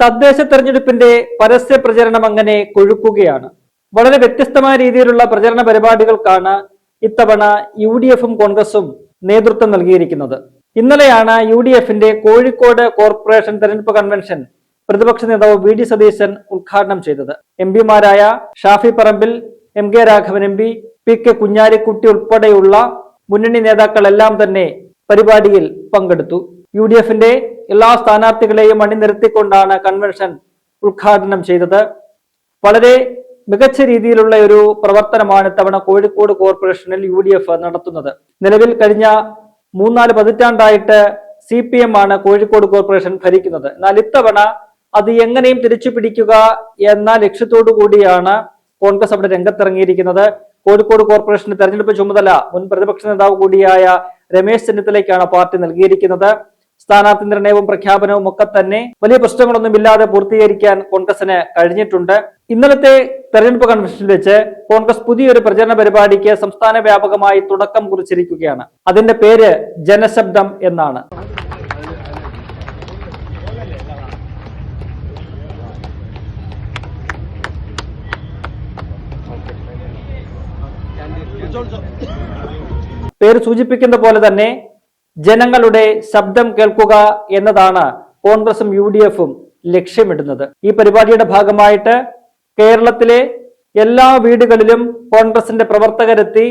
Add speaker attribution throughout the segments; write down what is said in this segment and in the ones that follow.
Speaker 1: തദ്ദേശ തെരഞ്ഞെടുപ്പിന്റെ പരസ്യ പ്രചരണം അങ്ങനെ കൊഴുക്കുകയാണ്. വളരെ വ്യത്യസ്തമായ രീതിയിലുള്ള പ്രചരണ പരിപാടികൾക്കാണ് ഇത്തവണ യു ഡി എഫും കോൺഗ്രസും നേതൃത്വം നൽകിയിരിക്കുന്നത്. ഇന്നലെയാണ് യു ഡി എഫിന്റെ കോഴിക്കോട് കോർപ്പറേഷൻ തെരഞ്ഞെടുപ്പ് കൺവെൻഷൻ പ്രതിപക്ഷ നേതാവ് വി ഡി സതീശൻ ഉദ്ഘാടനം ചെയ്തത്. M പിമാരായ Shafi Parambil M K Raghavan M P P K Kunhalikutty ഉൾപ്പെടെയുള്ള മുന്നണി നേതാക്കളെല്ലാം തന്നെ പരിപാടിയിൽ പങ്കെടുത്തു. യു ഡി എഫിന്റെ എല്ലാ സ്ഥാനാർത്ഥികളെയും അണിനിരത്തിക്കൊണ്ടാണ് കൺവെൻഷൻ ഉദ്ഘാടനം ചെയ്തത്. വളരെ മികച്ച രീതിയിലുള്ള ഒരു പ്രവർത്തനമാണ് ഇത്തവണ കോഴിക്കോട് കോർപ്പറേഷനിൽ യു ഡി എഫ് നടത്തുന്നത്. നിലവിൽ കഴിഞ്ഞ മൂന്നാൽ പതിറ്റാണ്ടായിട്ട് സി പി എം ആണ് കോഴിക്കോട് കോർപ്പറേഷൻ ഭരിക്കുന്നത്. എന്നാൽ ഇത്തവണ അത് എങ്ങനെയും തിരിച്ചു പിടിക്കുക എന്ന ലക്ഷ്യത്തോടു കൂടിയാണ് കോൺഗ്രസ് അവിടെ രംഗത്തിറങ്ങിയിരിക്കുന്നത്. കോഴിക്കോട് കോർപ്പറേഷന്റെ തെരഞ്ഞെടുപ്പ് ചുമതല മുൻ പ്രതിപക്ഷ നേതാവ് കൂടിയായ രമേശ് ചെന്നിത്തലയ്ക്കാണ് പാർട്ടി നൽകിയിരിക്കുന്നത്. സ്ഥാനാർത്ഥി നിർണയവും പ്രഖ്യാപനവും ഒക്കെ തന്നെ വലിയ പ്രശ്നങ്ങളൊന്നുമില്ലാതെ പൂർത്തീകരിക്കാൻ കോൺഗ്രസിന് കഴിഞ്ഞിട്ടുണ്ട്. ഇന്നലത്തെ തെരഞ്ഞെടുപ്പ് കൺവെൻഷനിൽ വെച്ച് കോൺഗ്രസ് പുതിയൊരു പ്രചരണ പരിപാടിക്ക് സംസ്ഥാന വ്യാപകമായി തുടക്കം കുറിച്ചിരിക്കുകയാണ്. അതിന്റെ പേര് ജനശബ്ദം എന്നാണ്. പേര് സൂചിപ്പിക്കുന്ന പോലെ തന്നെ ജനങ്ങളുടെ ശബ്ദം കേൾക്കുക എന്നതാണ് കോൺഗ്രസും യു ഡി എഫും ലക്ഷ്യമിടുന്നത്. ഈ പരിപാടിയുടെ ഭാഗമായിട്ട് കേരളത്തിലെ എല്ലാ വീടുകളിലും കോൺഗ്രസിന്റെ പ്രവർത്തകരെത്തി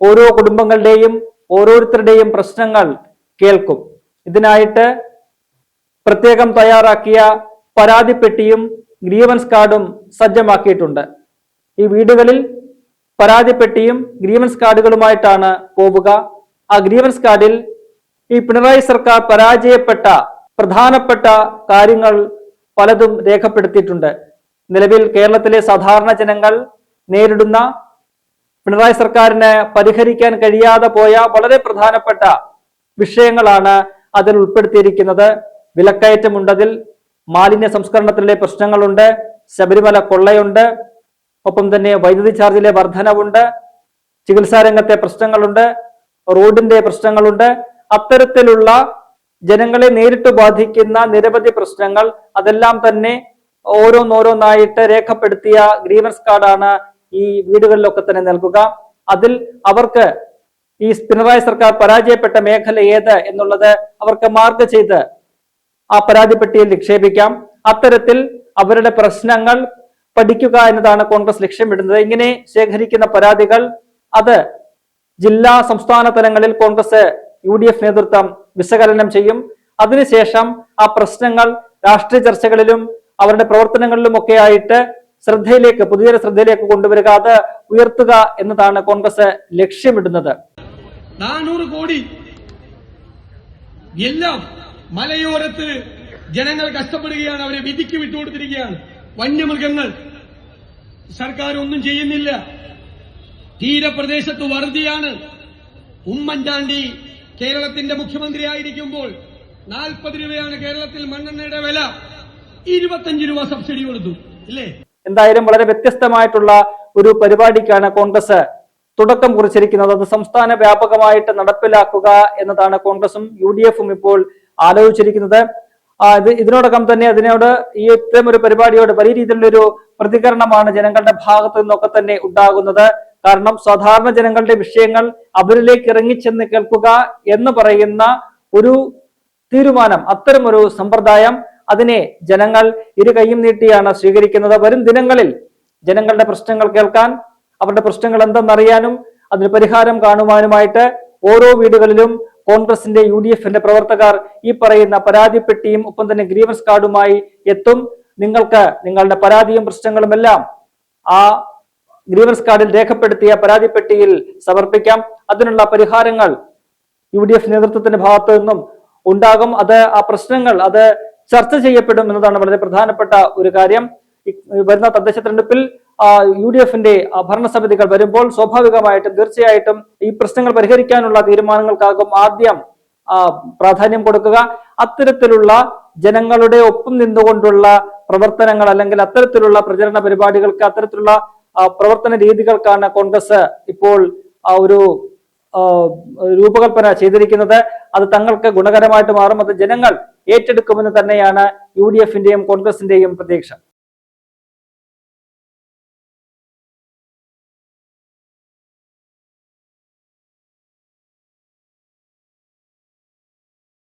Speaker 1: ഓരോ കുടുംബങ്ങളുടെയും ഓരോരുത്തരുടെയും പ്രശ്നങ്ങൾ കേൾക്കും. ഇതിനായിട്ട് പ്രത്യേകം തയ്യാറാക്കിയ പരാതിപ്പെട്ടിയും ഗ്രീവൻസ് കാർഡും സജ്ജമാക്കിയിട്ടുണ്ട്. ഈ വീടുകളിൽ പരാതിപ്പെട്ടിയും ഗ്രീവൻസ് കാർഡുകളുമായിട്ടാണ് പോവുക. ആ ഗ്രീവൻസ് കാർഡിൽ ഈ പിണറായി സർക്കാർ പരാജയപ്പെട്ട പ്രധാനപ്പെട്ട കാര്യങ്ങൾ പലതും രേഖപ്പെടുത്തിയിട്ടുണ്ട്. നിലവിൽ കേരളത്തിലെ സാധാരണ ജനങ്ങൾ നേരിടുന്ന പിണറായി സർക്കാരിന് പരിഹരിക്കാൻ കഴിയാതെ പോയ വളരെ പ്രധാനപ്പെട്ട വിഷയങ്ങളാണ് അതിൽ ഉൾപ്പെടുത്തിയിരിക്കുന്നത്. വിലക്കയറ്റമുണ്ടതിൽ മാലിന്യ സംസ്കരണത്തിലെ പ്രശ്നങ്ങളുണ്ട് ശബരിമല കൊള്ളയുണ്ട് ഒപ്പം തന്നെ വൈദ്യുതി ചാർജിലെ വർധനവുണ്ട് ചികിത്സാരംഗത്തെ പ്രശ്നങ്ങളുണ്ട് റോഡിന്റെ പ്രശ്നങ്ങളുണ്ട് അത്തരത്തിലുള്ള ജനങ്ങളെ നേരിട്ട് ബാധിക്കുന്ന നിരവധി പ്രശ്നങ്ങൾ അതെല്ലാം തന്നെ ഓരോന്നോരോന്നായിട്ട് രേഖപ്പെടുത്തിയ ഗ്രീവൻസ് കാർഡാണ് ഈ വീടുകളിലൊക്കെ തന്നെ നൽകുക. അതിൽ അവർക്ക് ഈ പിണറായി സർക്കാർ പരാജയപ്പെട്ട മേഖല ഏത് എന്നുള്ളത് അവർക്ക് മാർക്ക് ചെയ്ത് ആ പരാതിപ്പെട്ടിയിൽ നിക്ഷേപിക്കാം. അത്തരത്തിൽ അവരുടെ പ്രശ്നങ്ങൾ പഠിക്കുക എന്നതാണ് കോൺഗ്രസ് ലക്ഷ്യമിടുന്നത്. ഇങ്ങനെ ശേഖരിക്കുന്ന പരാതികൾ അത് ജില്ലാ സംസ്ഥാന തലങ്ങളിൽ കോൺഗ്രസ് യു ഡി എഫ് നേതൃത്വം വിശകലനം ചെയ്യും. അതിനുശേഷം ആ പ്രശ്നങ്ങൾ രാഷ്ട്രീയ ചർച്ചകളിലും അവരുടെ പ്രവർത്തനങ്ങളിലും ഒക്കെ ആയിട്ട് ശ്രദ്ധയിലേക്ക് പൊതുജന ശ്രദ്ധയിലേക്ക് കൊണ്ടുവരിക അത് ഉയർത്തുക എന്നതാണ് കോൺഗ്രസ് ലക്ഷ്യമിടുന്നത്.
Speaker 2: നാനൂറ് കോടി എല്ലാം മലയോരത്ത് ജനങ്ങൾ കഷ്ടപ്പെടുകയാണ് അവരെ വിധിക്ക് വിട്ടുകൊടുത്തിരിക്കുകയാണ്. വന്യമൃഗങ്ങൾ സർക്കാർ ഒന്നും ചെയ്യുന്നില്ല. തീരപ്രദേശത്ത് വറുതിയാണ് ഉമ്മൻചാണ്ടി കേരളത്തിന്റെ മുഖ്യമന്ത്രിയായിരിക്കുമ്പോൾ നാൽപ്പത് രൂപയാണ് കേരളത്തിൽ മണ്ണെണ്ണയുടെ വില. ഇരുപത്തഞ്ച് രൂപ സബ്സിഡി കൊടുത്തു. ഇല്ലേ?
Speaker 1: എന്തായാലും വളരെ വ്യത്യസ്തമായിട്ടുള്ള ഒരു പരിപാടിക്കാണ് കോൺഗ്രസ് തുടക്കം കുറിച്ചിരിക്കുന്നത്. അത് സംസ്ഥാന വ്യാപകമായിട്ട് നടപ്പിലാക്കുക എന്നതാണ് കോൺഗ്രസും യു ഡി എഫും ഇപ്പോൾ ആലോചിച്ചിരിക്കുന്നത്. ഇത് ഇതിനോടകം തന്നെ അതിനോട് ഈ ഇത്തരം ഒരു പരിപാടിയോട് വലിയ രീതിയിലുള്ള ഒരു പ്രതികരണമാണ് ജനങ്ങളുടെ ഭാഗത്തു നിന്നൊക്കെ തന്നെ ഉണ്ടാകുന്നത്. കാരണം സാധാരണ ജനങ്ങളുടെ വിഷയങ്ങൾ അവരിലേക്ക് ഇറങ്ങിച്ചെന്ന് കേൾക്കുക എന്ന് പറയുന്ന ഒരു തീരുമാനം അത്തരമൊരു സമ്പ്രദായം അതിനെ ജനങ്ങൾ ഇരു കൈയും നീട്ടിയാണ് സ്വീകരിക്കുന്നത്. വരും ദിനങ്ങളിൽ ജനങ്ങളുടെ പ്രശ്നങ്ങൾ കേൾക്കാൻ അവരുടെ പ്രശ്നങ്ങൾ എന്തെന്നറിയാനും അതിന് പരിഹാരം കാണുവാനുമായിട്ട് ഓരോ വീടുകളിലും കോൺഗ്രസിന്റെ യു ഡി എഫിന്റെ പ്രവർത്തകർ ഈ പറയുന്ന പരാതിപ്പെട്ടിയും ഒപ്പം തന്നെ ഗ്രീവൻസ് കാർഡുമായി എത്തും. നിങ്ങൾക്ക് നിങ്ങളുടെ പരാതിയും പ്രശ്നങ്ങളുമെല്ലാം ആ ഗ്രീവൻസ് കാർഡിൽ രേഖപ്പെടുത്തിയ പരാതിപ്പെട്ടിയിൽ സമർപ്പിക്കാം. അതിനുള്ള പരിഹാരങ്ങൾ യു ഡി എഫ് നേതൃത്വത്തിന്റെ ഭാഗത്തു നിന്നും ഉണ്ടാകും. അത് ആ പ്രശ്നങ്ങൾ അത് ചർച്ച ചെയ്യപ്പെടും എന്നതാണ് വളരെ പ്രധാനപ്പെട്ട ഒരു കാര്യം. വരുന്ന തദ്ദേശ തെരഞ്ഞെടുപ്പിൽ യു ഡി എഫിന്റെ ഭരണസമിതികൾ വരുമ്പോൾ സ്വാഭാവികമായിട്ടും തീർച്ചയായിട്ടും ഈ പ്രശ്നങ്ങൾ പരിഹരിക്കാനുള്ള തീരുമാനങ്ങൾക്കാകും ആദ്യം പ്രാധാന്യം കൊടുക്കുക. അത്തരത്തിലുള്ള ജനങ്ങളുടെ ഒപ്പം നിന്നുകൊണ്ടുള്ള പ്രവർത്തനങ്ങൾ അല്ലെങ്കിൽ അത്തരത്തിലുള്ള പ്രചരണ പരിപാടികൾക്ക് അത്തരത്തിലുള്ള പ്രവർത്തന രീതികൾക്കാണ് കോൺഗ്രസ് ഇപ്പോൾ ഒരു രൂപകൽപ്പന ചെയ്തിരിക്കുന്നത്. അത് തങ്ങൾക്ക് ഗുണകരമായിട്ട് മാറും. അത് ജനങ്ങൾ ഏറ്റെടുക്കുമെന്ന് തന്നെയാണ് യു ഡി എഫിന്റെയും കോൺഗ്രസിന്റെയും പ്രതീക്ഷ.